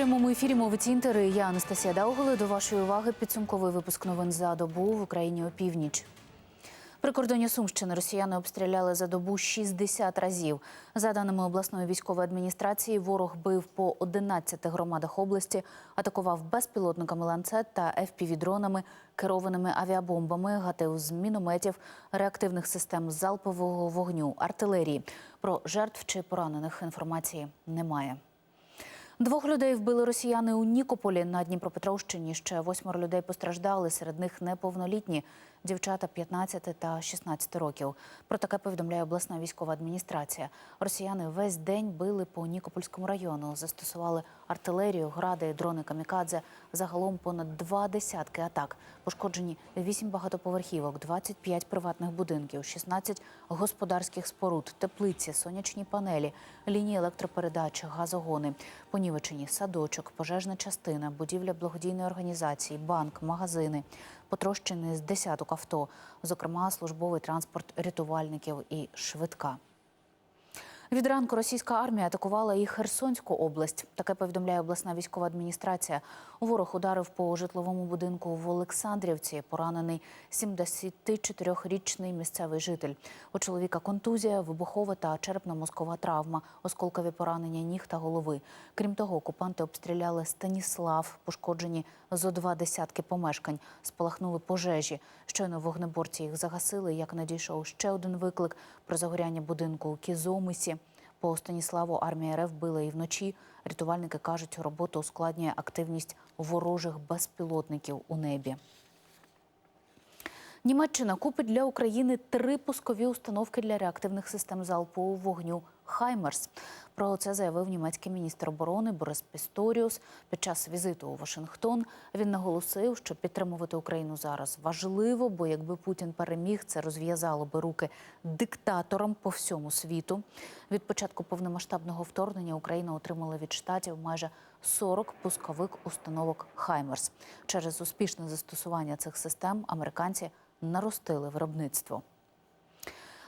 прямому ефірі мовиці інтери. Я Анастасія Дауголи. До вашої уваги підсумковий випуск новин за добу в Україні опівніч. Прикордоння Сумщини росіяни обстріляли за добу 60 разів. За даними обласної військової адміністрації, ворог бив по 11 громадах області, атакував безпілотниками ланцет та FPV-дронами, керованими авіабомбами, гатив з мінометів, реактивних систем залпового вогню, артилерії. Про жертв чи поранених інформації немає. Двох людей вбили росіяни у Нікополі на Дніпропетровщині. Ще восьмеро людей постраждали. Серед них неповнолітні дівчата 15 та 16 років. Про таке повідомляє обласна військова адміністрація. Росіяни весь день били по Нікопольському району, застосували артилерію, гради, дрони камікадзе. Загалом понад два десятки атак. Пошкоджені 8 багатоповерхівок, 25 приватних будинків, 16 господарських споруд, теплиці, сонячні панелі, лінії електропередач, газогони, понівечені садочок, пожежна частина, будівля благодійної організації, банк, магазини, потрощені з десяток авто, зокрема службовий транспорт рятувальників і швидка. Від ранку російська армія атакувала і Херсонську область. Таке повідомляє обласна військова адміністрація. Ворог ударив по житловому будинку в Олександрівці. Поранений 74-річний місцевий житель. У чоловіка контузія, вибухова та черепно-мозкова травма, осколкові поранення ніг та голови. Крім того, окупанти обстріляли Станіслав, пошкоджені зо два десятки помешкань. Спалахнули пожежі. Щойно вогнеборці їх загасили. Як надійшов ще один виклик про загоряння будинку у Кізомисі. По Станіславу армія РФ била і вночі. Рятувальники кажуть, роботу ускладнює активність ворожих безпілотників у небі. Німеччина купить для України три пускові установки для реактивних систем залпового вогню Хаймерс. Про це заявив німецький міністр оборони Борис Пісторіус під час візиту у Вашингтон. Він наголосив, що підтримувати Україну зараз важливо, бо якби Путін переміг, це розв'язало би руки диктаторам по всьому світу. Від початку повномасштабного вторгнення Україна отримала від штатів майже 40 пускових установок Хаймерс. Через успішне застосування цих систем американці наростили виробництво.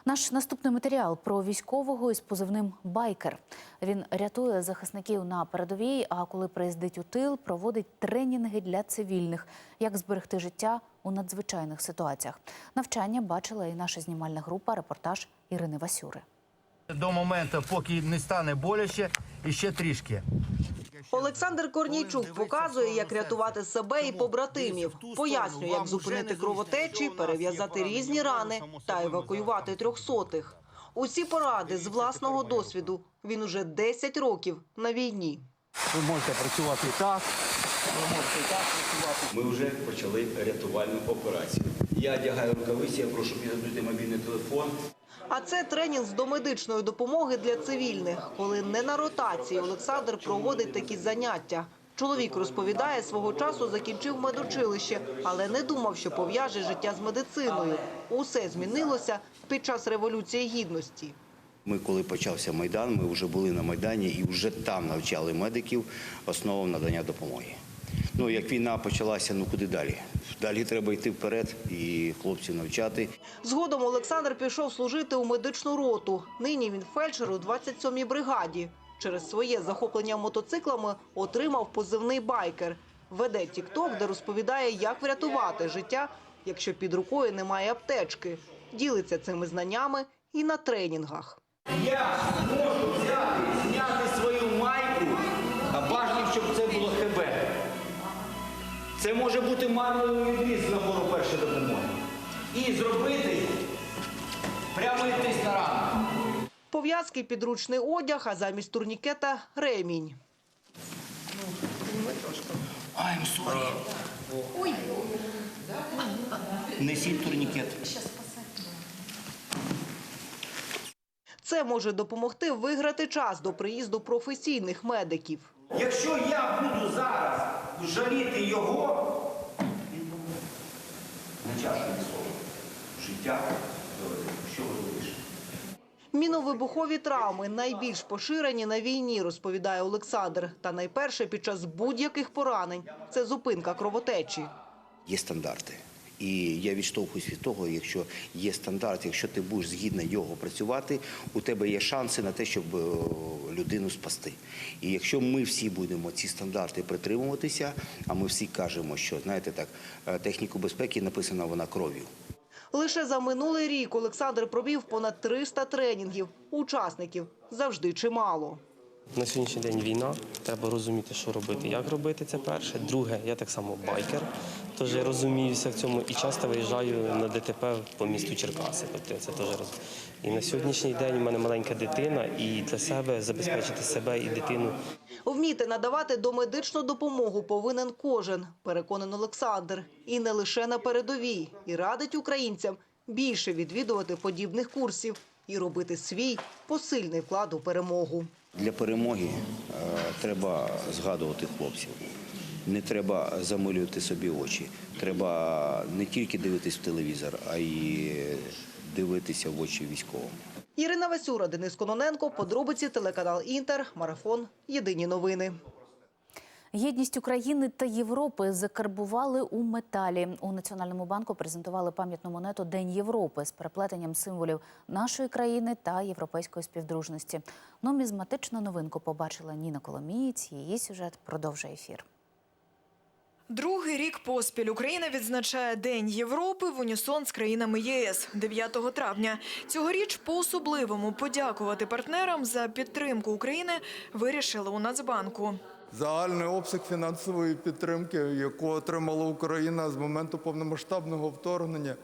Наш наступний матеріал про військового із позивним Байкер. Він рятує захисників на передовій. А коли приїздить у тил, проводить тренінги для цивільних, як зберегти життя у надзвичайних ситуаціях. Навчання бачила і наша знімальна група. Репортаж Ірини Васюри. До моменту, поки не стане боляче, і ще трішки. Олександр Корнійчук показує, як рятувати себе і побратимів. Пояснює, як зупинити кровотечі, перев'язати різні рани та евакуювати трьохсотих. Усі поради з власного досвіду. Він уже 10 років на війні. Ви можете працювати так. Ми вже почали рятувальну операцію. Я одягаю рукавиці, я прошу підготувати мобільний телефон. А це тренінг з домедичної допомоги для цивільних. Коли не на ротації, Олександр проводить такі заняття. Чоловік розповідає, свого часу закінчив медучилище, але не думав, що пов'яже життя з медициною. Усе змінилося під час революції гідності. Ми, коли почався майдан, ми вже були на майдані і вже там навчали медиків основам надання допомоги. Ну як війна почалася, ну куди далі? Далі треба йти вперед і хлопців навчати. Згодом Олександр пішов служити у медичну роту. Нині він фельдшер у 27-й бригаді. Через своє захоплення мотоциклами отримав позивний байкер. Веде тікток, де розповідає, як врятувати життя, якщо під рукою немає аптечки. Ділиться цими знаннями і на тренінгах. Я можу Це може бути марливий відріз з набору першої допомоги. І зробити прямо йтись на рану. Пов'язки, підручний одяг, а замість турнікета – ремінь. I'm sorry. Несіть турнікет. Це може допомогти виграти час до приїзду професійних медиків. Якщо я буду зараз жаліти його, він на чашу соло. Життя доведе, що важливіше. Міновибухові травми найбільш поширені на війні, розповідає Олександр. Та найперше під час будь-яких поранень – це зупинка кровотечі. Є стандарти. І я відштовхуюсь від того, якщо є стандарт, якщо ти будеш згідно його працювати, у тебе є шанси на те, щоб е, людину спасти. І якщо ми всі будемо ці стандарти притримуватися, а ми всі кажемо, що знаєте так, е, техніку безпеки написана вона кров'ю. Лише за минулий рік Олександр провів понад 300 тренінгів. Учасників завжди чимало. На сьогоднішній день війна. Треба розуміти, що робити, як робити це перше. Друге, я так само байкер, тож я розуміюся в цьому і часто виїжджаю на ДТП по місту Черкаси. Тобто це теж розумію. І на сьогоднішній день у мене маленька дитина, і для себе забезпечити себе і дитину Вміти надавати домедичну допомогу повинен кожен, переконаний Олександр. І не лише на передовій. І радить українцям більше відвідувати подібних курсів і робити свій посильний вклад у перемогу. Для перемоги е, треба згадувати хлопців. Не треба замилювати собі очі. Треба не тільки дивитись в телевізор, а й дивитися в очі військовим. Ірина Васюра, Денис Кононенко, подробиці телеканал Інтер, марафон. Єдині новини. Єдність України та Європи закарбували у металі. У Національному банку презентували пам'ятну монету День Європи з переплетенням символів нашої країни та європейської співдружності. Нумізматичну новинку побачила Ніна Коломієць. Її сюжет продовжує ефір. Другий рік поспіль Україна відзначає День Європи в унісон з країнами ЄС 9 травня. Цьогоріч по-особливому подякувати партнерам за підтримку України вирішили у Нацбанку. Загальний обсяг фінансової підтримки, яку отримала Україна з моменту повномасштабного вторгнення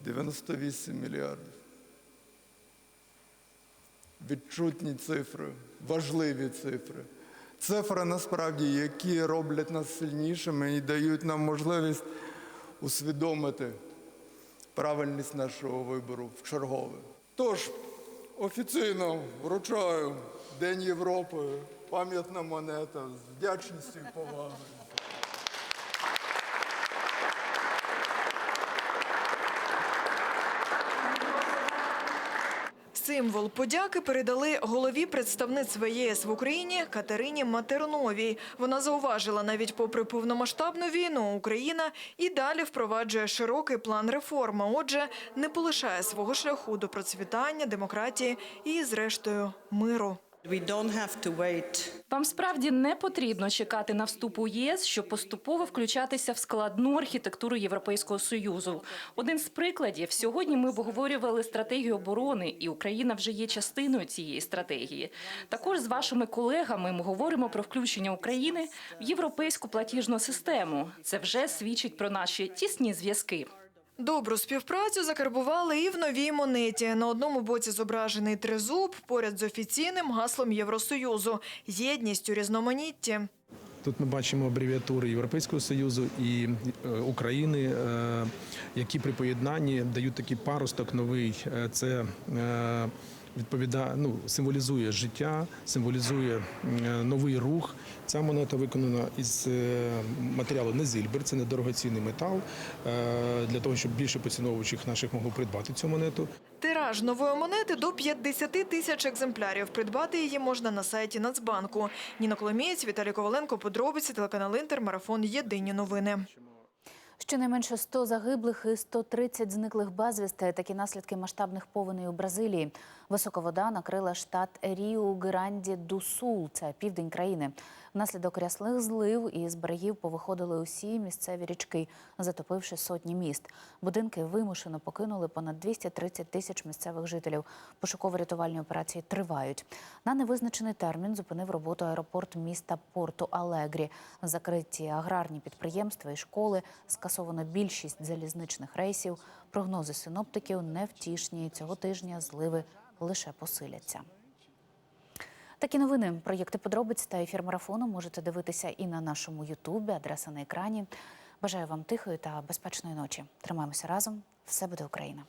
98 мільярдів. Відчутні цифри, важливі цифри. Цифри насправді, які роблять нас сильнішими і дають нам можливість усвідомити правильність нашого вибору в чергове. Тож офіційно вручаю День Європи, пам'ятна монета з вдячністю і повагою. Символ подяки передали голові представництва ЄС в Україні Катерині Матерновій. Вона зауважила, навіть попри повномасштабну війну, Україна і далі впроваджує широкий план реформ. а Отже, не полишає свого шляху до процвітання, демократії і, зрештою, миру. We Вам справді не потрібно чекати на вступ у ЄС, щоб поступово включатися в складну архітектуру Європейського союзу. Один з прикладів сьогодні ми обговорювали стратегію оборони, і Україна вже є частиною цієї стратегії. Також з вашими колегами ми говоримо про включення України в європейську платіжну систему. Це вже свідчить про наші тісні зв'язки. Добру співпрацю закарбували і в новій монеті. На одному боці зображений тризуб поряд з офіційним гаслом Євросоюзу єдність у різноманітті. Тут ми бачимо абревіатури Європейського союзу і е, України, е, які при поєднанні дають такий паросток новий. Е, Це відповідає, ну, символізує життя, символізує е, новий рух. Ця монета виконана із е, матеріалу не зільбер, це не дорогоцінний метал. е, Для того, щоб більше поціновувачів наших могло придбати цю монету. Тираж нової монети до 50 тисяч екземплярів. Придбати її можна на сайті Нацбанку. Ніна Коломієць, Віталій Коваленко, подробиці, телеканал Інтер, марафон Єдині новини. Щонайменше 100 загиблих і 130 зниклих безвісти. Такі наслідки масштабних повеней у Бразилії. Висока вода накрила штат Ріу Гранді ду це південь країни. Внаслідок рясних злив із берегів повиходили усі місцеві річки, затопивши сотні міст. Будинки вимушено покинули понад 230 тисяч місцевих жителів. Пошуково-рятувальні операції тривають. На невизначений термін зупинив роботу аеропорт міста Порту Алегрі. Закриті аграрні підприємства і школи, скасовано більшість залізничних рейсів. Прогнози синоптиків невтішні. Цього тижня зливи лише посиляться. Такі новини, проєкти подробиць та ефір марафону можете дивитися і на нашому Ютубі. Адреса на екрані. Бажаю вам тихої та безпечної ночі. Тримаємося разом. Все буде Україна.